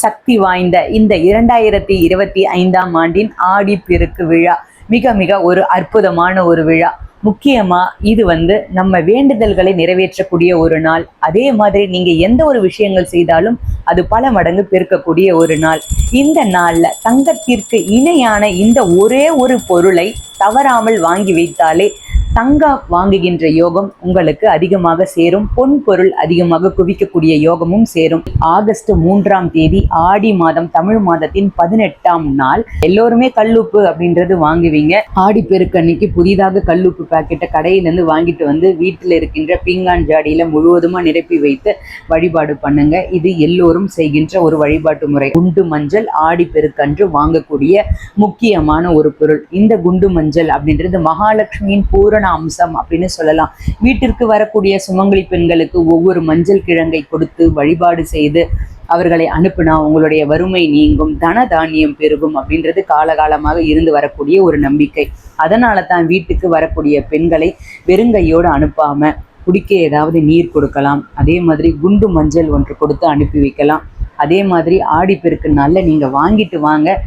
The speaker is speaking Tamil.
சக்தி வாய்ந்த இந்த இரண்டாயிரத்தி இருபத்தி ஐந்தாம் ஆண்டின் ஆடி பெருக்கு விழா. மிக மிக ஒரு அற்புதமான ஒரு விழா. முக்கியமா இது வந்து நம்ம வேண்டுதல்களை நிறைவேற்றக்கூடிய ஒரு நாள். அதே மாதிரி நீங்க எந்த ஒரு விஷயங்கள் செய்தாலும் அது பல மடங்கு பெருக்கக்கூடிய ஒரு நாள். இந்த நாள்ல தங்கத்திற்கு இணையான இந்த ஒரே ஒரு பொருளை தவறாமல் வாங்கி வைத்தாலே தங்கா வாங்குகின்ற யோகம் உங்களுக்கு அதிகமாக சேரும். பொன் பொருள் அதிகமாக குவிக்கக்கூடிய யோகமும் சேரும். ஆகஸ்ட் மூன்றாம் தேதி ஆடி மாதம் தமிழ் மாதத்தின் பதினெட்டாம் நாள். எல்லோருமே கல்லுப்பு அப்படின்றது வாங்குவீங்க. ஆடி பெருக்கு அன்னைக்கு புதிதாக கல்லுப்பு பாக்கெட்டை கடையிலேருந்து வாங்கிட்டு வந்து வீட்டில் இருக்கின்ற பீங்கான் ஜாடியில முழுவதுமா நிரப்பி வைத்து வழிபாடு பண்ணுங்க. இது எல்லோரும் செய்கின்ற ஒரு வழிபாட்டு முறை. குண்டு மஞ்சள் ஆடி பெருக்கன்று வாங்கக்கூடிய முக்கியமான ஒரு பொருள். இந்த குண்டு மஞ்சள் அப்படின்றது மகாலட்சுமியின் பூரண அம்சம் அப்படின்னு சொல்லலாம். வீட்டிற்கு வரக்கூடிய சுமங்கலி பெண்களுக்கு ஒவ்வொரு மஞ்சள் கிழங்கை கொடுத்து வழிபாடு செய்து அவர்களை அனுப்புனா உங்களுடைய வறுமை நீங்கும் தன தானியம் பெருகும் அப்படின்றது காலகாலமாக இருந்து வரக்கூடிய ஒரு நம்பிக்கை. அதனால தான் வீட்டுக்கு வரக்கூடிய பெண்களை வெறுங்கையோடு அனுப்பாம குடிக்க ஏதாவது நீர் கொடுக்கலாம். அதே மாதிரி குண்டு மஞ்சள் ஒன்று கொடுத்து அனுப்பி வைக்கலாம். அதே மாதிரி ஆடிப்பெருக்கு நல்ல நீங்கள் நீங்க வாங்கிட்டு வாங்க.